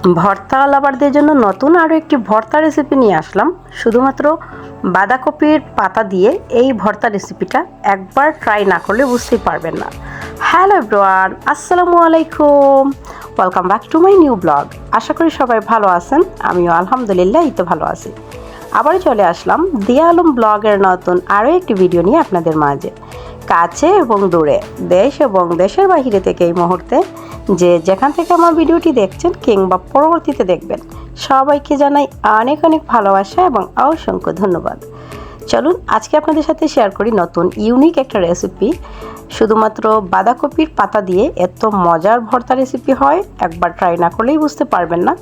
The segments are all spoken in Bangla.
ভর্তা লাভারদের জন্য নতুন আরও একটি ভর্তা রেসিপি নিয়ে আসলাম। শুধুমাত্র বাঁধাকপির পাতা দিয়ে এই ভর্তা রেসিপিটা একবার ট্রাই না করলে বুঝতেই পারবেন না। হ্যালো এভরিওয়ান আসসালামু আলাইকুম। Welcome back to my new blog আশা করি সবাই ভালো আছেন, আমিও আলহামদুলিল্লাহ, এই তো ভালো আছি। আবার চলে আসলাম দিয়া আলম ব্লগের নতুন আরও একটি ভিডিও নিয়ে আপনাদের মাঝে। কাছে এবং দূরে, দেশ এবং দেশের বাহিরে থেকে এই মুহূর্তে যে যেখান থেকে আমার ভিডিওটি দেখছেন কিংবা পরবর্তীতে দেখবেন, সবাইকে জানাই অনেক অনেক ভালোবাসা এবং অসংখ্য ধন্যবাদ। চলুন আজকে আপনাদের সাথে শেয়ার করি নতুন ইউনিক একটা রেসিপি শুধুমাত্র বাঁধাকপির পাতা দিয়ে এত মজার ভর্তা রেসিপি হয়, একবার ট্রাই না করলেই বুঝতে পারবেন না।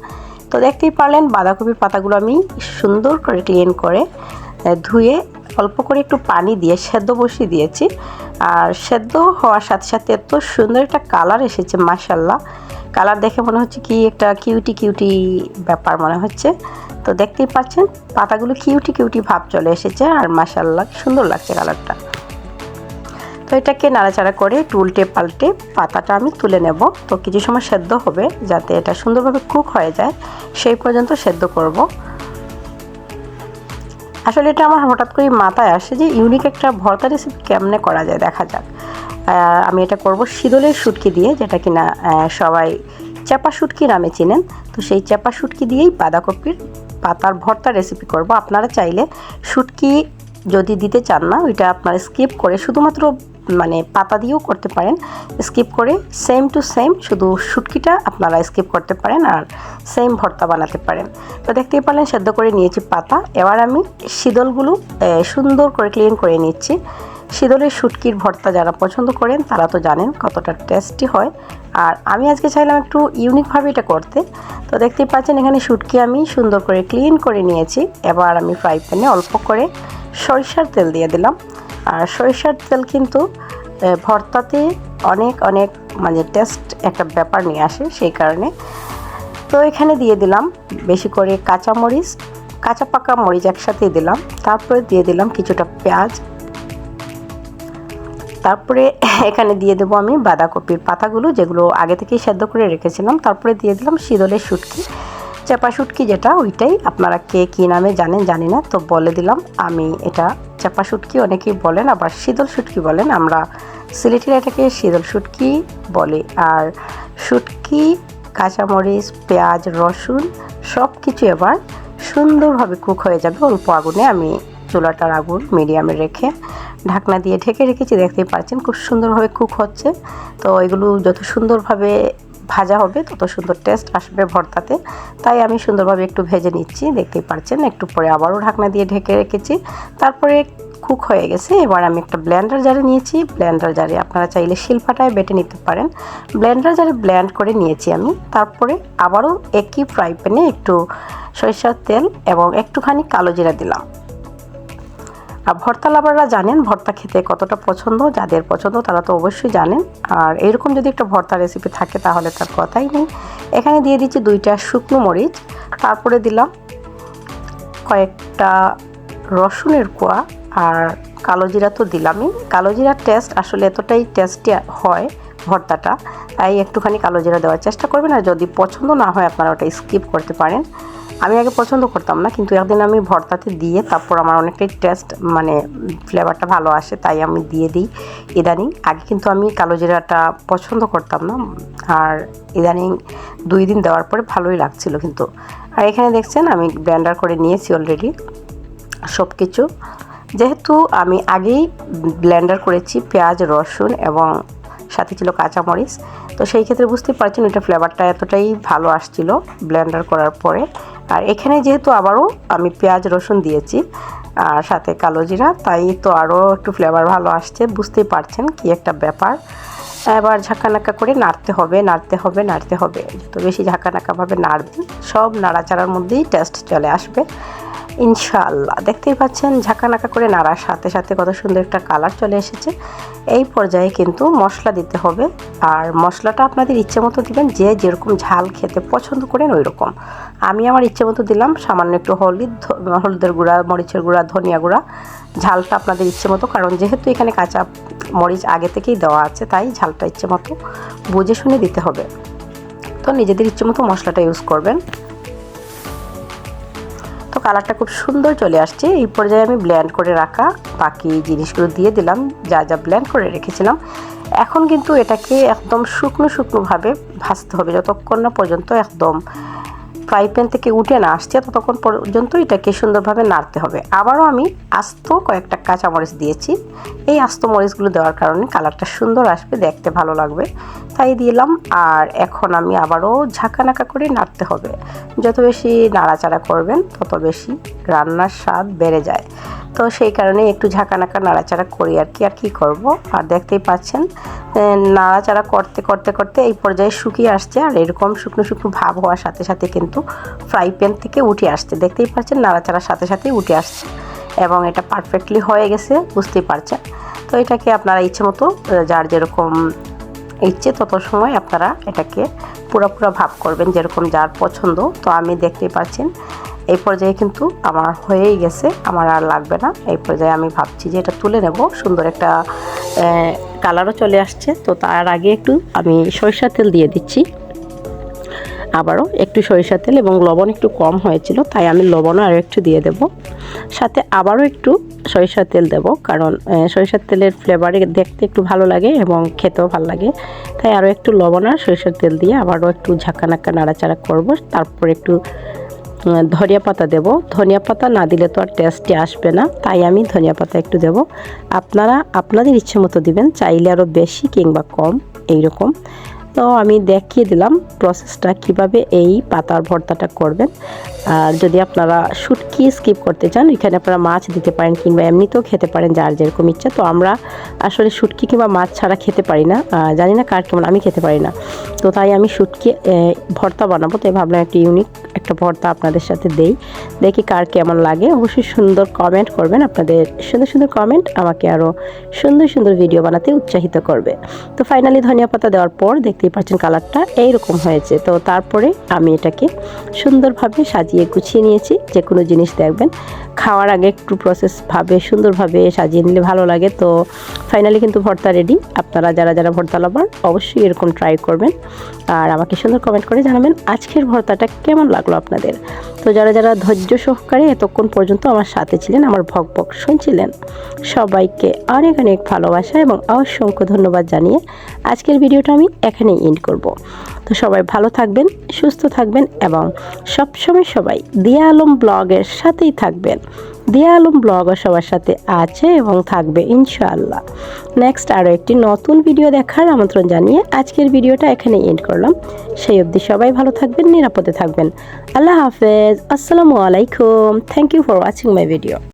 তো দেখতেই পারলেন, বাঁধাকপির পাতাগুলো আমি সুন্দর করে ক্লিন করে ধুয়ে অল্প করে একটু পানি দিয়ে সেদ্ধ বসিয়ে দিয়েছি। আর সেদ্ধ হওয়ার সাথে সাথে এত সুন্দর একটা কালার এসেছে মাসাল্লাহ কালার দেখে মনে হচ্ছে কি একটা কিউটি কিউটি ব্যাপার মনে হচ্ছে। তো দেখতেই পাচ্ছেন, পাতাগুলো কিউটি কিউটি ভাব চলে এসেছে আর মাসাল্লাহ সুন্দর লাগছে কালারটা। তো এটাকে নাড়াচাড়া করে একটু উল্টে পাল্টে পাতাটা আমি তুলে নেব। তো কিছু সময় সেদ্ধ হবে যাতে এটা সুন্দরভাবে কুক হয়ে যায়। সেই পর্যন্ত সেদ্ধ করব। আসলে এটা আমার হঠাৎ করে মাথায় আসে যে ইউনিক একটা ভর্তা রেসিপি কেমনে করা যায়, দেখা যাক। আমি এটা করব শীতলের শুটকি দিয়ে, যেটা কি না সবাই চাপা শুটকি নামে চিনেন। তো সেই চাপা শুটকি দিয়েই বাঁধাকপির পাতার ভর্তা রেসিপি করব। আপনারা চাইলে শুটকি যদি দিতে চান না, ওইটা আপনারা স্কিপ করে শুধুমাত্র মানে পাতা দিয়েও করতে পারেন। স্কিপ করে সেম টু সেম শুধু শুটকিটা আপনারা স্কিপ করতে পারেন আর সেম ভর্তা বানাতে পারেন। তো দেখতেই পারলেন সেদ্ধ করে নিয়েছি পাতা। এবার আমি শীতলগুলো সুন্দর করে ক্লিন করে নিচ্ছি। শীতলের শুটকির ভর্তা যারা পছন্দ করেন তারা তো জানেন কতটা টেস্টি হয়। আর আমি আজকে চাইলাম একটু ইউনিকভাবে এটা করতে। তো দেখতেই পাচ্ছেন এখানে শুটকি আমি সুন্দর করে ক্লিন করে নিয়েছি। এবার আমি ফ্রাই প্যানে অল্প করে সরিষার তেল দিয়ে দিলাম। আর সরিষার তেল কিন্তু ভর্তাতে অনেক অনেক মানে টেস্ট একটা ব্যাপার নিয়ে আসে সেই কারণে। তো এখানে দিয়ে দিলাম বেশি করে কাঁচা মরিচ কাঁচা পাকা মরিচ একসাথে দিলাম। তারপরে দিয়ে দিলাম কিছুটা পেঁয়াজ। তারপরে এখানে দিয়ে দেবো আমি বাঁধাকপির পাতাগুলো যেগুলো আগে থেকেই সেদ্ধ করে রেখেছিলাম। তারপরে দিয়ে দিলাম শীতলের শুটকি। চাপা শুটকি যেটা, ওইটাই আপনারা কে কী নামে জানেন, জানি না, তো বলে দিলাম। আমি এটা চাপা শুটকি অনেকেই বলেন, আবার শীতল শুটকি বলেন, আমরা সিলেটের এটাকে শীতল শুটকি বলি। আর শুটকি, কাঁচামরিচ, পেঁয়াজ, রসুন সব কিছু এবার সুন্দরভাবে কুক হয়ে যাবে অল্প আগুনে। আমি চুলাটার আগুন মিডিয়ামে রেখে ঢাকনা দিয়ে ঢেকে রেখেছি, দেখতেই পাচ্ছেন খুব সুন্দরভাবে কুক হচ্ছে। তো এগুলো যত সুন্দরভাবে ভাজা হবে, তত সুন্দর টেস্ট আসবে ভর্তাতে। তাই আমি সুন্দরভাবে একটু ভেজে নিচ্ছি, দেখতেই পারছেন, একটু পরে আবারও ঢাকনা দিয়ে ঢেকে রেখেছি। তারপরে কুক হয়ে গেছে, এবার আমি একটা ব্লেন্ডার জারে নিয়েছি। ব্লেন্ডার জারে আপনারা চাইলে শিলপাটায় বেটে নিতে পারেন। ব্লেন্ডার জারে ব্লেন্ড করে নিয়েছি আমি। তারপরে আবারও একই ফ্রাই প্যানে একটু সরিষার তেল এবং একটুখানি কালো জিরা দিলাম। আর ভর্তা লাভাররা জানেন ভর্তা খেতে কতটা পছন্দ, যাদের পছন্দ তারা তো অবশ্যই জানেন। আর এরকম যদি একটা ভর্তা রেসিপি থাকে তাহলে তার কথাই নেই। এখানে দিয়ে দিচ্ছি দুইটা শুকনো মরিচ, তারপরে দিলাম কয়েকটা রসুনের কোয়া আর কালো জিরা তো দিলামই। কালো জিরার টেস্ট আসলে এতটাই টেস্টি হয় ভর্তাটা, তাই একটুখানি কালো জিরা দেওয়ার চেষ্টা করবেন। আর যদি পছন্দ না হয় আপনারা ওটা স্কিপ করতে পারেন। আমি আগে পছন্দ করতাম না, কিন্তু একদিন আমি ভর্তাতে দিয়ে তারপর আমার অনেকটাই টেস্ট মানে ফ্লেভারটা ভালো আসে, তাই আমি দিয়ে দিই ইদানিং। আগে কিন্তু আমি কালো জিরাটা পছন্দ করতাম না, আর ইদানিং দুই দিন দেওয়ার পরে ভালোই লাগছিল কিন্তু। আর এখানে দেখছেন, আমি ব্লেন্ডার করে নিয়েছি অলরেডি সব কিছু যেহেতু আমি আগেই ব্লেন্ডার করেছি পেঁয়াজ, রসুন এবং সাথে ছিল কাঁচামরিচ। তো সেই ক্ষেত্রে বুঝতে পারছেন এটা ফ্লেভারটা এতটাই ভালো আসছিল ব্লেন্ডার করার পরে। আর এখানে যেহেতু আবারও আমি পেঁয়াজ, রসুন দিয়েছি আর সাথে কালো জিরা, তাই তো আরও একটু ফ্লেভার ভালো আসছে, বুঝতেই পারছেন কি একটা ব্যাপার। এবার ঝাঁকানাকা করে নাড়তে হবে নাড়তে হবে নাড়তে হবে। যত বেশি ঝাঁকানাকাভাবে নাড়বেন, সব নাড়াচাড়ার মধ্যেই টেস্ট চলে আসবে। ইনশাআল্লাহ। দেখতেই পাচ্ছেন, ঝাঁকানাকা করে নাড়ার সাথে সাথে কত সুন্দর একটা কালার চলে এসেছে। এই পর্যায়ে কিন্তু মশলা দিতে হবে। আর মশলাটা আপনাদের ইচ্ছে মতো দিবেন, যে যেরকম ঝাল খেতে পছন্দ করেন ওই রকম আমি আমার ইচ্ছে মতো দিলাম, সামান্য একটু হলুদ, হলুদের গুঁড়া, মরিচের গুঁড়া, ধনিয়া গুঁড়া। ঝালটা আপনাদের ইচ্ছে মতো, কারণ যেহেতু এখানে কাঁচা মরিচ আগে থেকেই দেওয়া আছে, তাই ঝালটা ইচ্ছে মতো বুঝে শুনে দিতে হবে। তো নিজেদের ইচ্ছে মতো মশলাটা ইউজ করবেন। কালারটা খুব সুন্দর চলে আসছে। এই পর্যায়ে আমি ব্ল্যান্ড করে রাখা বাকি জিনিসগুলো দিয়ে দিলাম, যা যা ব্ল্যান্ড করে রেখেছিলাম। এখন কিন্তু এটাকে একদম শুকনো শুকনোভাবে ভাজতে হবে, যতক্ষণ না পর্যন্ত একদম ফ্রাই প্যান থেকে উঠে না আসছে ততক্ষণ পর্যন্ত এটাকে সুন্দরভাবে নাড়তে হবে। আবারও আমি আস্ত কয়েকটা কাঁচামরিচ দিয়েছি। এই আস্ত মরিচগুলো দেওয়ার কারণে কালারটা সুন্দর আসবে, দেখতে ভালো লাগবে। তাই দিলাম, আর এখন আমি আবারও ঝাঁকানাকা করে নাড়তে হবে। যত বেশি নাড়াচাড়া করবেন, তত বেশি রান্নার স্বাদ বেড়ে যায়। তো সেই কারণে একটু ঝাঁকানাকা নাড়াচাড়া করি আর কি, আর কী করব? আর দেখতেই পাচ্ছেন নাড়াচাড়া করতে করতে করতে এই পর্যায়ে শুকিয়ে আসছে। আর এরকম শুকনো শুকনো ভাব হওয়ার সাথে সাথে কিন্তু ফ্রাই প্যান থেকে উঠে আসছে। দেখতেই পাচ্ছেন, নাড়াচাড়ার সাথে সাথেই উঠে আসছে। এবং এটা পারফেক্টলি হয়ে গেছে, বুঝতেই পারছেন। তো এটাকে আপনারা ইচ্ছে মতো যার যেরকম ইচ্ছে তত সময় আপনারা এটাকে পুরো পুরো ভাব করবেন যেরকম যার পছন্দ। তো আমি দেখতেই পাচ্ছেন, এই পর্যায়ে কিন্তু আমার হয়েই গেছে, আমার আর লাগবে না। এই পর্যায়ে আমি ভাবছি যে এটা তুলে নেব। সুন্দর একটা কালারও চলে আসছে। তো তার আগে একটু আমি সরিষা তেল দিয়ে দিচ্ছি। আবারও একটু সরিষা তেল এবং লবণ একটু কম হয়েছিল, তাই আমি লবণও আরও একটু দিয়ে দেব। সাথে আবারও একটু সরিষার তেল দেব, কারণ সরিষার তেলের ফ্লেভারে দেখতে একটু ভালো লাগে এবং খেতেও ভালো লাগে। তাই আরও একটু লবণ আর সরিষার তেল দিয়ে আবারও একটু ঝাঁকা নাক্কা নাড়াচাড়া করব, তারপর একটু ধনিয়া পাতা দেব। ধনিয়া পাতা না দিলে তো আর টেস্টে আসবে না, তাই আমি ধনিয়া পাতা একটু দেব। আপনারা, আপনাদের ইচ্ছে মতো দিবেন, চাইলে আরও বেশি কিংবা কম, এইরকম। তো আমি দেখিয়ে দিলাম প্রসেসটা কীভাবে এই পাতার ভর্তাটা করবেন। আর যদি আপনারা শুটকি স্কিপ করতে চান, এখানে আপনারা মাছ দিতে পারেন কিংবা এমনিতেও খেতে পারেন যার যেরকম ইচ্ছা। তো আমরা আসলে শুটকি কিংবা মাছ ছাড়া খেতে পারি না। জানি না কার কেমন, আমি খেতে পারি না। তো তাই আমি শুটকি ভর্তা বানাবো। তাই ভাবলাম একটা ইউনিক একটা ভর্তা আপনাদের সাথে দেই। দেখি কার কেমন লাগে। অবশ্যই সুন্দর কমেন্ট করবেন। আপনাদের সুন্দর সুন্দর কমেন্ট আমাকে আরও সুন্দর সুন্দর ভিডিও বানাতে উৎসাহিত করবে। তো ফাইনালি ধনিয়া পাতা দেওয়ার পর দেখতেই পাচ্ছেন কালারটা এইরকম হয়েছে। তো তারপরে আমি এটাকে সুন্দরভাবে সাজিয়ে গুছিয়ে নিয়েছি, যে কোনো জিনিস দেখবেন। খাওয়ার আগে একটু প্রসেসভাবে সুন্দরভাবে সাজিয়ে নিলে ভালো লাগে। তো ফাইনালি কিন্তু ভর্তা রেডি আপনারা যারা যারা ভর্তা লাভার অবশ্যই এরকম ট্রাই করবেন। আর আমাকে সুন্দর কমেন্ট করে জানাবেন আজকের ভর্তাটা কেমন লাগল আপনাদের। তো যারা যারা ধৈর্য সহকারে এতক্ষণ পর্যন্ত আমার সাথে ছিলেন, আমার ভক ভক শুনছিলেন, সবাইকে অনেক অনেক ভালোবাসা এবং অসংখ্য ধন্যবাদ জানিয়ে আজকের ভিডিওটা আমি এখানেই এন্ড করব। তো সবাই ভালো থাকবেন, সুস্থ থাকবেন এবং সবসময় সবাই দিয়া আলম ব্লগের সাথেই থাকবেন। দিয়া আলম ব্লগও সবার সাথে আছে এবং থাকবে, ইনশাআল্লাহ। নেক্সট আরও একটি নতুন ভিডিও দেখার আমন্ত্রণ জানিয়ে আজকের ভিডিওটা এখানে এন্ড করলাম। সেই অবধি সবাই ভালো থাকবেন, নিরাপদে থাকবেন। আল্লাহ হাফেজ, আসসালামু আলাইকুম। Thank you for watching my video